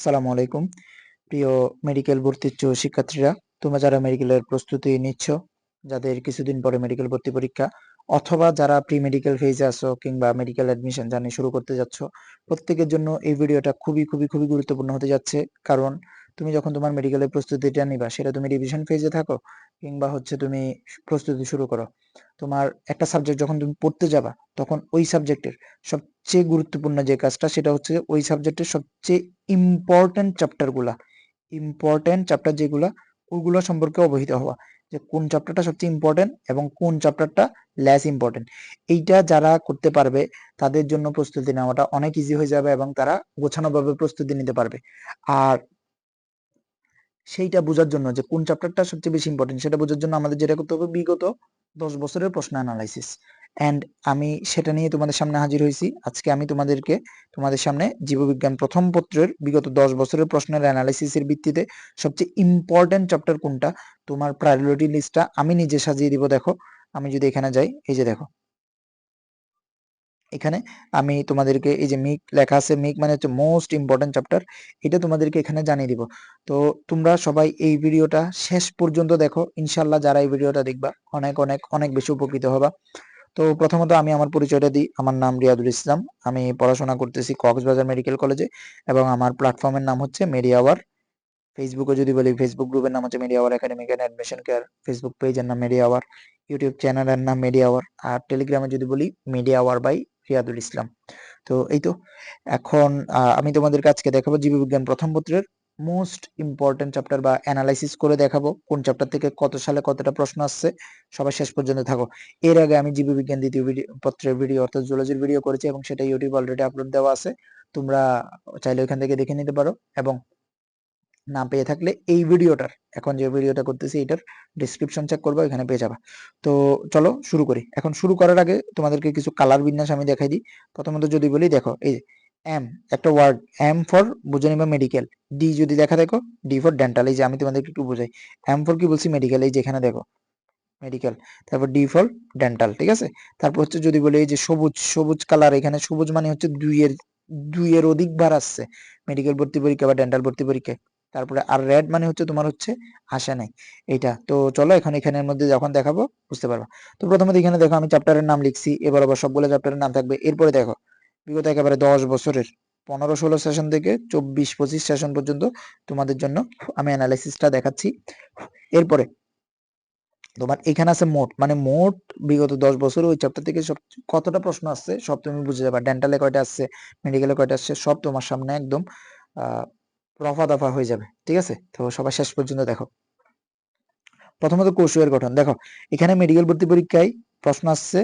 আসসালামু আলাইকুম। প্রিয় মেডিকেল ভর্তিচ্ছু শিক্ষার্থীরা, তোমরা যারা মেডিকেলের প্রস্তুতি নিচ্ছ, যাদের কিছুদিন পরে মেডিকেল ভর্তি পরীক্ষা, অথবা যারা প্রি মেডিকেল ফেজে আছো কিংবা মেডিকেল অ্যাডমিশন জানি শুরু করতে যাচ্ছ, প্রত্যেকের জন্য এই ভিডিওটা খুবই খুবই খুবই গুরুত্বপূর্ণ হতে যাচ্ছে। কারণ তুমি যখন তোমার মেডিকেলের প্রস্তুতিটা নিবা, সেটা তুমি রিভিশন ফেজে থাকো, কিংবা হচ্ছে তুমি প্রস্তুতি শুরু করো। তোমার একটা সাবজেক্ট যখন তুমি পড়তে যাবা, তখন ওই সাবজেক্টের সবচেয়ে গুরুত্বপূর্ণ যে কাজটা, সেটা হচ্ছে ওই সাবজেক্টের সবচেয়ে ইম্পর্টেন্ট চ্যাপ্টারগুলা ইম্পর্টেন্ট চ্যাপ্টার যেগুলা, ওগুলো সম্পর্কে অবহিত হওয়া। যে কোন চ্যাপ্টারটা সবচেয়ে ইম্পর্টেন্ট এবং কোন চ্যাপ্টারটা লেস ইম্পর্টেন্ট এইটা যারা করতে পারবে, তাদের জন্য প্রস্তুতি নেওয়াটা অনেক ইজি হয়ে যাবে এবং তারা গোছানোভাবে প্রস্তুতি নিতে পারবে। আর সেইটা বোঝার জন্য যে কোন চ্যাপ্টারটা সবচেয়ে বেশি ইম্পর্টেন্ট সেটা বোঝার জন্য আমাদের যেটা করতে হবে, বিগত দশ বছরের প্রশ্ন অ্যানালাইসিস অ্যান্ড আমি সেটা নিয়ে তোমাদের সামনে হাজির হয়েছি। আজকে আমি তোমাদেরকে, তোমাদের সামনে জীববিজ্ঞান প্রথম পত্রের বিগত দশ বছরের প্রশ্নের অ্যানালাইসিসের ভিত্তিতে সবচেয়ে ইম্পর্টেন্ট চ্যাপ্টার কোনটা, তোমার প্রায়োরিটি লিস্টটা আমি নিজে সাজিয়ে দিব, দেখো। আমি যদি এখানে যাই, এই যে দেখো। এখানে আমি তোমাদেরকে এই যে মিক লেখা আছে মিক মানে হচ্ছে মোস্ট ইম্পর্টেন্ট চ্যাপ্টার এটা তোমাদেরকে এখানে জানিয়ে দিব। তো তোমরা সবাই এই ভিডিওটা শেষ পর্যন্ত দেখো। ইনশাল্লাহ যারা এই ভিডিওটা দেখবা, অনেক অনেক অনেক বেশি উপকৃত হবা। তো প্রথমত আমি আমার পরিচয়টা দিই। আমার নাম রিয়াদুল ইসলাম। আমি পড়াশোনা করতেছি কক্সবাজার মেডিকেল কলেজে এবং আমার প্ল্যাটফর্মের নাম হচ্ছে মেডিয়াওয়ার ফেসবুকে যদি বলি ফেসবুক গ্রুপের নাম হচ্ছে মেডিয়াওয়ার academic and admission care Facebook পেজের নাম মেডিয়াওয়ার ইউটিউব চ্যানেলের নাম মেডিয়াওয়ার আর টেলিগ্রামে যদি বলি মেডিয়াওয়ার বাই রিয়াদুল ইসলাম। তো এই তো, এখন আমি তোমাদের কাছকে দেখাবো জীববিজ্ঞান প্রথম পত্রের মোস্ট ইম্পর্টেন্ট চ্যাপ্টার বা অ্যানালাইসিস করে দেখাবো, কোন চ্যাপ্টার থেকে কত সালে কতটা প্রশ্ন আসছে, সবাই শেষ পর্যন্ত থাকো। এর আগে আমি জীববিজ্ঞান দ্বিতীয় পত্রের ভিডিও অর্থাৎ জুলজির ভিডিও করেছি এবং সেটা ইউটিউব অলরেডি আপলোড দেওয়া আছে, তোমরা চাইলে ওইখান থেকে দেখে নিতে পারো এবং না পেয়ে থাকলে এই ভিডিওটার, এখন যে ভিডিওটা করতেছি এটার ডিসক্রিপশন চেক করব এখানে পেয়ে যাবা। তো চলো শুরু করি। এখন শুরু করার আগে তোমাদেরকে কিছু কালার বিন্যাস আমি দেখাই দিই। প্রথমত যদি বলি, দেখো, এই এম একটা ওয়ার্ড এম ফর বুঝে নিবা মেডিকেল ডি যদি দেখা দেখো ডি ফর ডেন্টাল এই যে আমি তোমাদেরকে একটু বুঝাই। এম ফর কি বলছি? মেডিকেল এই যেখানে দেখো মেডিকেল তারপর ডি ফর ডেন্টাল ঠিক আছে? তারপর হচ্ছে যদি বলি, এই যে সবুজ সবুজ কালার এখানে সবুজ মানে হচ্ছে দুইয়ের দুইয়ের অধিক বার আসছে। মেডিকেল ভর্তি পরীক্ষা বা ডেন্টাল ভর্তি পরীক্ষায়। তারপরে আর রেড মানে হচ্ছে তোমার হচ্ছে আসে নাই। এইটা, তো চলো এখন এখানের মধ্যে যখন দেখাবো বুঝতে পারব। তো প্রথমে এখানে দেখো আমি চ্যাপ্টারের নাম লিখছি, এবার আবার সবগুলো চ্যাপ্টারের নাম থাকবে। এরপরে দেখো, বিগত একেবারে দশ বছরের, পনেরো ষোলো সেশন থেকে চব্বিশ পঁচিশ সেশন পর্যন্ত তোমাদের জন্য আমি অ্যানালাইসিসটা দেখাচ্ছি। এরপরে তোমার এখানে আছে মোট মানে মোট বিগত দশ বছর ওই চ্যাপ্টার থেকে সব কতটা প্রশ্ন আসছে সব তুমি বুঝে যাবা। ডেন্টালে কয়টা আসছে মেডিকেলে কয়টা আসছে, সব তোমার সামনে একদম রফা দফা হয়ে যাবে, ঠিক আছে? তো সবাই শেষ পর্যন্ত দেখো। প্রথমত কোষের গঠন। দেখো, এখানে মেডিকেল ভর্তি পরীক্ষায় প্রশ্ন আসছে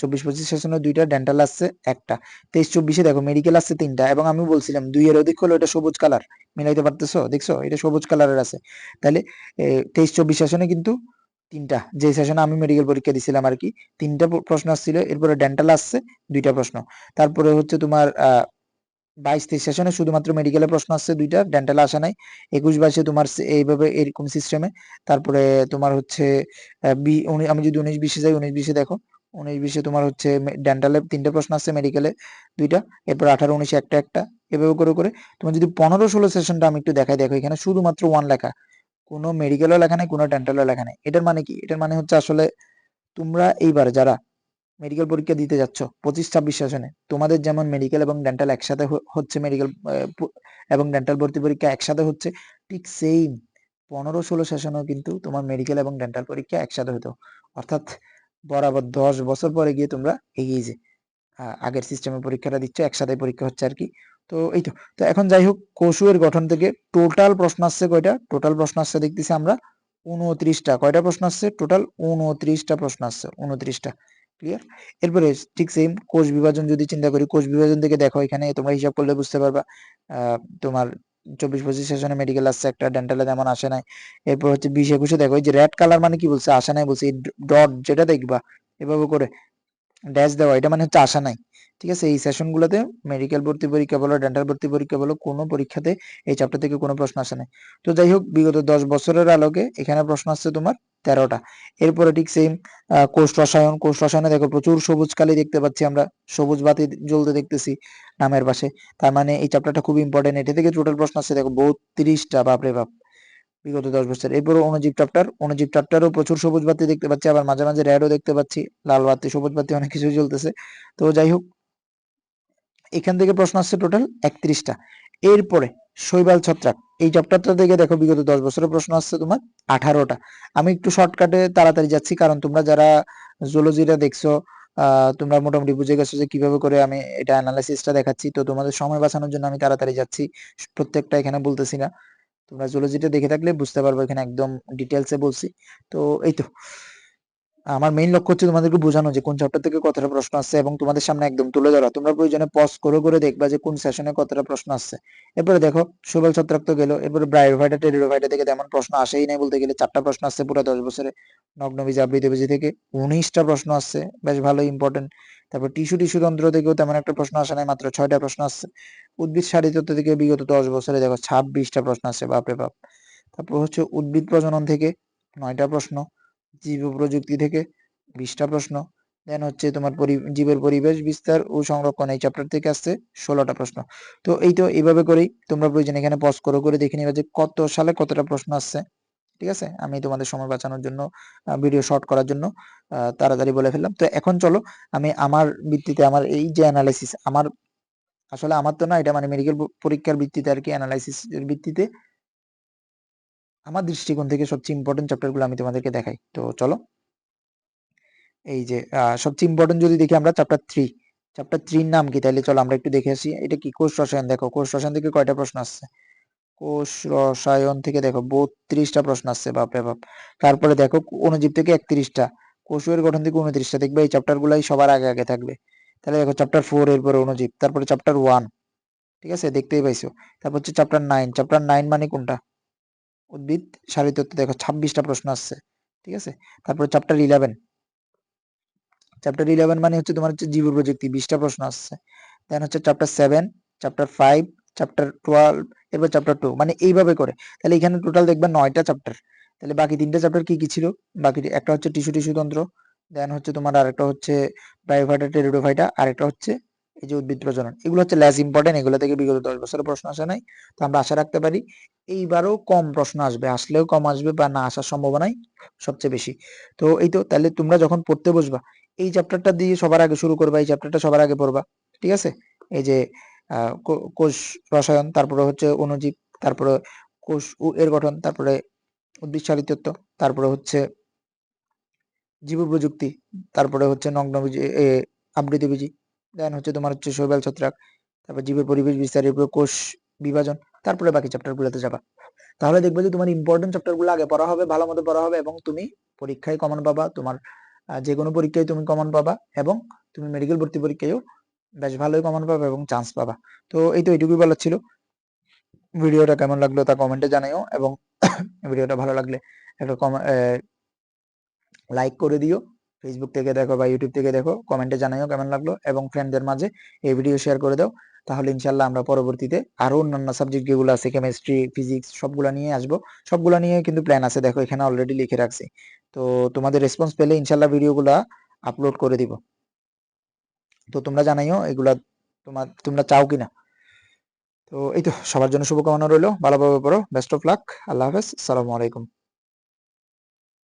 চব্বিশ পঁচিশ সেশনে দুইটা ডেন্টাল আসছে, একটা। তেইশ চব্বিশে দেখো মেডিকেল আসছে তিনটা এবং আমি বলছিলাম দুই এর অধিক হলো এটা সবুজ কালার মিলাইতে পারতেছো? দেখছ? এটা সবুজ কালারের আছে। তাহলে তেইশ চব্বিশ সেশনে কিন্তু তিনটা। যে সেশনে আমি মেডিকেল পরীক্ষা দিছিলাম আর কি, তিনটা প্রশ্ন আসছিল, এরপরে ডেন্টাল আসছে, দুইটা প্রশ্ন। তারপরে হচ্ছে তোমার, আহ বাইশ তেইশ সেশনে শুধুমাত্র মেডিকেলের প্রশ্ন আসছে দুইটা ডেন্টাল আসা নাই। একুশ বাইশে তোমার এইভাবে এরকম সিস্টেমে তারপরে তোমার হচ্ছে আমি যদি উনিশ বিশে যাই, উনিশ বিশে দেখো। উনিশ বিশে তোমার হচ্ছে ডেন্টালে তিনটা প্রশ্ন আসছে মেডিকেলে দুইটা। এরপর আঠারো, উনিশে, একটা একটা, এভাবে করে করে। তোমার যদি পনেরো, ষোলো সেশনটা আমি একটু দেখাই, দেখো এখানে শুধুমাত্র ওয়ান লেখা। কোনো মেডিকেলও লেখা নেই, কোনো ডেন্টালও লেখা নেই। এটার মানে কি? এটার মানে হচ্ছে আসলে তোমরা এইবার যারা মেডিকেল পরীক্ষা দিতে যাচ্ছ পঁচিশ ছাব্বিশ সেশনে তোমাদের যেমন মেডিকেল এবং ডেন্টাল একসাথে হচ্ছে মেডিকেল এবং ডেন্টাল ভর্তি পরীক্ষা একসাথে হচ্ছে, ঠিক সেম পনেরো ষোলো সেশনেও কিন্তু তোমার মেডিকেল এবং ডেন্টাল পরীক্ষা একসাথে হতো। অর্থাৎ বরাবর দশ বছর পরে গিয়ে তোমরা এগিয়ে যে আগের সিস্টেমে পরীক্ষাটা দিচ্ছ, একসাথে পরীক্ষা হচ্ছে আর কি। তো এই তো তো এখন যাই হোক কৌশুয়ের গঠন থেকে টোটাল প্রশ্ন আসছে কয়টা? টোটাল প্রশ্ন আসছে দেখতেছি আমরা, উনত্রিশটা। কয়টা প্রশ্ন আসছে? টোটাল উনত্রিশটা প্রশ্ন আসছে, উনত্রিশটা। ক্লিয়ার এরপরে ঠিক সেম কোষ বিভাজন যদি চিন্তা করি, কোষ বিভাজন থেকে দেখো এখানে তোমরা হিসাব করলে বুঝতে পারবা তোমার চব্বিশ পঁচিশ সেশনে মেডিকেল আসছে একটা ডেন্টালে তেমন আসে নাই। এরপর হচ্ছে বিশ একুশে দেখো যে রেড কালার মানে কি বলছে? আসা নাই বলছে ডট যেটা দেখবা, এভাবে করে ড্যাশ দেওয়া, এটা মানে হচ্ছে আসা নাই। ঠিক আছে? এই সেশনগুলোতে মেডিকেল ভর্তি পরীক্ষা বলো ডেন্টাল ভর্তি পরীক্ষা বলো, কোনো পরীক্ষাতে এই চ্যাপ্টার থেকে কোনো প্রশ্ন আসে নাই। তো যাই হোক, বিগত দশ বছরের আলোকে এখানে প্রশ্ন আসছে তোমার তেরোটা। এরপরে ঠিক সেম কোষ রসায়ন, কোষ রসায়নে দেখো প্রচুর সবুজ কালি দেখতে পাচ্ছি আমরা। সবুজ বাতি জ্বলতে দেখতেছি নামের পাশে। তার মানে এই চ্যাপ্টারটা খুব ইম্পর্টেন্ট এটা থেকে টোটাল প্রশ্ন আসছে দেখো বত্রিশটা, বাপরে বাপ। বিগত দশ বছর। এরপর অনুজীব চ্যাপ্টার অনুজীব চ্যাপ্টারও প্রচুর সবুজ বাতি দেখতে পাচ্ছি। আবার মাঝে মাঝে রেডও দেখতে পাচ্ছি। লাল বাতি, সবুজ বাতি অনেক কিছু চলতেছে তো যাই হোক এখান থেকে প্রশ্ন আসছে টোটাল একত্রিশটা। এরপরে শৈবাল ছত্রাক, এই চ্যাপ্টারটা থেকে দেখো, বিগত দশ বছরের প্রশ্ন আসছে তোমার আঠারোটা। আমি একটু শর্টকাটে তাড়াতাড়ি যাচ্ছি, কারণ তোমরা যারা জুলজিটা দেখছ তোমরা মোটামুটি বুঝে গেছো যে কীভাবে করে আমি এটা অ্যানালাইসিসটা দেখাচ্ছি। তো তোমাদের সময় বাঁচানোর জন্য আমি তাড়াতাড়ি যাচ্ছি, প্রত্যেকটা এখানে বলতেছি না। তোমরা জুলজিটা দেখে থাকলে বুঝতে পারবে এখানে একদম ডিটেলসে বলছি। তো এই তো আমার মেইন লক্ষ্য হচ্ছে তোমাদেরকে বোঝানো যে কোন চ্যাপ্টার থেকে কতটা প্রশ্ন আসছে এবং তোমাদের সামনে একদম তুলে ধরা। তোমরা প্রয়োজনে পজ করে করে দেখবা যে কোন সেশনে কতটা প্রশ্ন আসছে। এরপরে দেখো, সুবল ছত্রাক তো গেল। এরপরে ব্রায়োফাইটা টেরিডোফাইটা থেকে তেমন প্রশ্ন আসেই নাই বলতে গেলে। চারটা প্রশ্ন আসছে পুরো দশ বছরে। নগ্নবীজ আবৃতবীজি থেকে উনিশটা প্রশ্ন আসছে। বেশ ভালো ইম্পর্টেন্ট তারপর টিস্যু টিস্যু তন্ত্র থেকেও তেমন একটা প্রশ্ন আসে নাই, মাত্র ছয়টা প্রশ্ন আসছে। উদ্ভিদ সারিতত্ত্ব থেকে বিগত দশ বছরে দেখো ছাব্বিশটা প্রশ্ন আসছে, বাপরে বাপ। তারপর হচ্ছে উদ্ভিদ প্রজনন থেকে নয়টা প্রশ্ন। জীব প্রযুক্তি থেকে বিশটা প্রশ্ন। দেন হচ্ছে তোমার জীবের পরিবেশ বিস্তার ও সংরক্ষণ এই চ্যাপ্টার থেকে আসছে ষোলোটা প্রশ্ন। তো এই তো এইভাবে করেই তোমরা প্রয়োজন এখানে পজ করে করে দেখে নিবা যে কত সালে কতটা প্রশ্ন আসছে। ঠিক আছে? আমি তোমাদের সময় বাঁচানোর জন্য ভিডিও শর্ট করার জন্য তাড়াতাড়ি বলে ফেললাম। তো এখন চলো, আমি আমার ভিত্তিতে আমার এই যে অ্যানালাইসিস আমার আসলে আমার তো না, এটা মানে মেডিকেল পরীক্ষার ভিত্তিতে আর কি অ্যানালাইসিস এর ভিত্তিতে আমার দৃষ্টিকোণ থেকে সবচেয়ে ইম্পর্টেন্ট চ্যাপ্টারগুলো আমি তোমাদেরকে দেখাই। তো চলো। এই যে সবচেয়ে ইম্পর্টেন্ট যদি দেখি আমরা চ্যাপ্টার থ্রি চ্যাপ্টার থ্রির নাম কি? তাহলে চলো আমরা একটু দেখে আসি। এটা কি? কোষ রসায়ন। দেখো, কোষ রসায়ন থেকে কয়টা প্রশ্ন আসছে? কোষ রসায়ন থেকে দেখো, বত্রিশটা প্রশ্ন আসছে বাপরে বাপ। তারপরে দেখো অনুজীব থেকে একত্রিশটা। কোষের গঠন থেকে উনত্রিশটা। দেখবে এই চ্যাপ্টার গুলাই সবার আগে আগে থাকবে। তাহলে দেখো চ্যাপ্টার ফোর এরপরে অনুজীব তারপরে চ্যাপ্টার ওয়ান ঠিক আছে? দেখতেই পাইছো। তারপর হচ্ছে চ্যাপ্টার নাইন চ্যাপ্টার নাইন মানে কোনটা? উদ্ভিদ সারিতত্ত্ব দেখো ছাব্বিশটা প্রশ্ন আসছে, ঠিক আছে? তারপরে চ্যাপ্টার ইলেভেন চ্যাপ্টার ইলেভেন মানে হচ্ছে তোমার হচ্ছে জীব প্রযুক্তি, বিশটা প্রশ্ন আসছে দেন হচ্ছে chapter seven chapter five chapter twelve এরপর চ্যাপ্টার টু মানে এইভাবে করে, তাহলে এখানে টোটাল দেখবেন নয়টা চ্যাপ্টার তাহলে বাকি তিনটা চ্যাপ্টার কি কি ছিল? বাকি একটা হচ্ছে টিস্যু টিস্যু তন্ত্র দেন হচ্ছে তোমার আরেকটা হচ্ছে ব্রায়োফাইটা টেরিডোফাইটা আরেকটা হচ্ছে এই যে উদ্ভিদ প্রজনন, এগুলো হচ্ছে ল্যাস ইম্পর্টেন্ট এগুলো থেকে বিগত দশ বছরের প্রশ্ন আসে নাই। তো আমরা আশা রাখতে পারি এইবারও কম প্রশ্ন আসবে, আসলেও কম আসবে বা না আসার সম্ভাবনাই সবচেয়ে বেশি। তো এই তো, তাহলে তোমরা যখন পড়তে বসবা, এই চ্যাপ্টারটা দিয়ে সবার আগে শুরু করবা, এই চ্যাপ্টারটা সবার আগে পড়বা, ঠিক আছে? এই যে কোষ রসায়ন, তারপরে হচ্ছে অণুজীব, তারপরে কোষ এর গঠন, তারপরে উদ্ভিদ সারিতত্ত্ব, তারপরে হচ্ছে জীব প্রযুক্তি তারপরে হচ্ছে নগ্ন নগ্নবীজি আবৃতবীজি দেন হচ্ছে তোমার হচ্ছে শৈবাল ছত্রাক, তারপর জীবের পরিবেশ বিস্তার এরপর কোষ বিভাজন, তারপরে বাকি চ্যাপ্টার গুলোতে যাবা। তাহলে দেখবে যে তোমার ইম্পর্টেন্ট চ্যাপ্টারগুলো আগে পড়া হবে, ভালো মতো পড়া হবে এবং তুমি পরীক্ষায় কমন পাবা, তোমার যে কোনো পরীক্ষায় তুমি কমন পাবা এবং তুমি মেডিকেল ভর্তি পরীক্ষায়ও বেশ ভালোই কমন পাবা এবং চান্স পাবা। তো এই তো এইটুকুই বলার ছিল। ভিডিওটা কেমন লাগল তা কমেন্টে জানাইও এবং ভিডিওটা ভালো লাগলে একটা লাইক করে দিও। ফেসবুক থেকে দেখো বা ইউটিউব থেকে দেখো কমেন্টে জানাইও কেমন লাগল এবং ফ্রেন্ডদের মাঝে এই ভিডিও শেয়ার করে দাও। তাহলে ইনশাল্লাহ আমরা পরবর্তীতে আরও অন্যান্য সাবজেক্ট যেগুলো আছে কেমিস্ট্রি ফিজিক্স সবগুলো নিয়ে আসব। সবগুলো নিয়ে কিন্তু প্ল্যান আছে, দেখো এখানে অলরেডি লিখে রাখছি। তো তোমাদের রেসপন্স পেলে ইনশাল্লাহ ভিডিওগুলা আপলোড করে দিব। তো তোমরা জানাইও এগুলা তোমার, তোমরা চাও কিনা। তো এই তো, সবার জন্য শুভকামনা রইল। ভালোভাবে পড়ো বেস্ট অফ লাক আল্লাহ হাফেজ সালামু আলাইকুম।